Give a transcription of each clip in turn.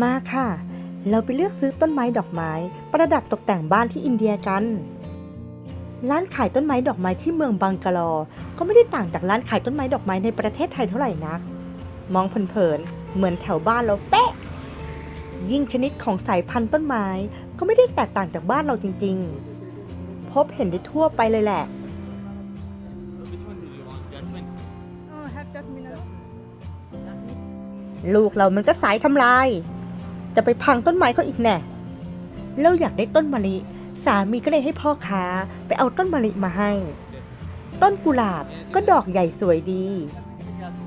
มาค่ะ เราไปเลือกซื้อต้นไม้ดอกไม้ ประดับตกแต่งบ้านที่อินเดียกัน ร้านขายต้นไม้ดอกไม้ที่เมืองบังกาลอก็ไม่ได้ต่างจากร้านขายต้นไม้ดอกไม้ในประเทศไทยเท่าไหร่นัก มองเผินๆเหมือนแถวบ้านเราเป๊ะ ยิ่งชนิดของสายพันธุ์ต้นไม้ก็ไม่ได้แตกต่างจากบ้านเราจริง ๆ พบเห็นได้ทั่วไปเลยแหละ ลูกเรามันก็สายทำลาย จะไปพังต้นไม้เขาอีกแน่เราอยากได้ต้นมะลิ สามีก็เลยให้พ่อค้าไปเอาต้นมะลิมาให้ ต้นกุหลาบก็ดอกใหญ่สวยดี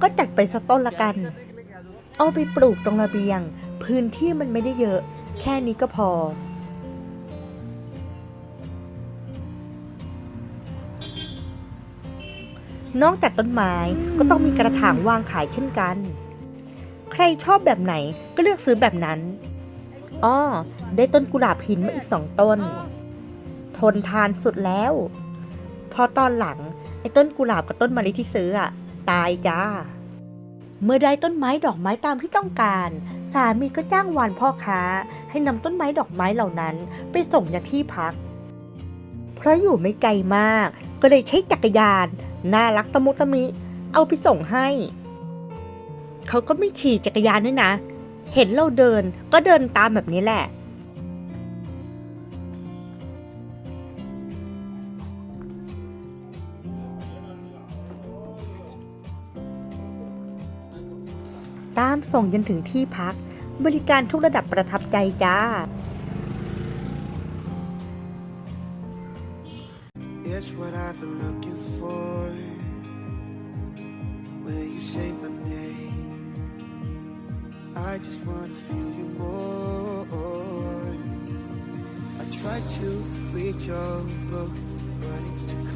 ก็จัดไปสักต้นละกัน เอาไปปลูกตรงระเบียง พื้นที่มันไม่ได้เยอะ แค่นี้ก็พอ นอกจากต้นไม้ก็ต้องมีกระถางวางขายเช่นกัน ใครชอบแบบไหนก็เลือกซื้อแบบนั้น อ้อ ได้ต้นกุหลาบหินมาอีกสองต้น ทนทานสุดแล้ว พอตอนหลังไอ้ต้นกุหลาบกับต้นมะลิที่ซื้ออะตายจ้า เมื่อได้ต้นไม้ดอกไม้ตามที่ต้องการ สามีก็จ้างวานพ่อค้า ให้นำต้นไม้ดอกไม้เหล่านั้น ไปส่งยังที่พัก เพราะอยู่ไม่ไกลมาก ก็เลยใช้จักรยาน น่ารักตะมุตะมิ เอาไปส่งให้ เขาก็ไม่ขี่จักรยานด้วยนะ เห็นเราเดินก็เดินตามแบบนี้แหละ ตามส่งจนถึงที่พัก บริการทุกระดับประทับใจจ้า It's what I've been looking for. When you say my name, I just wanna feel you more. I try to reach over, but it's too.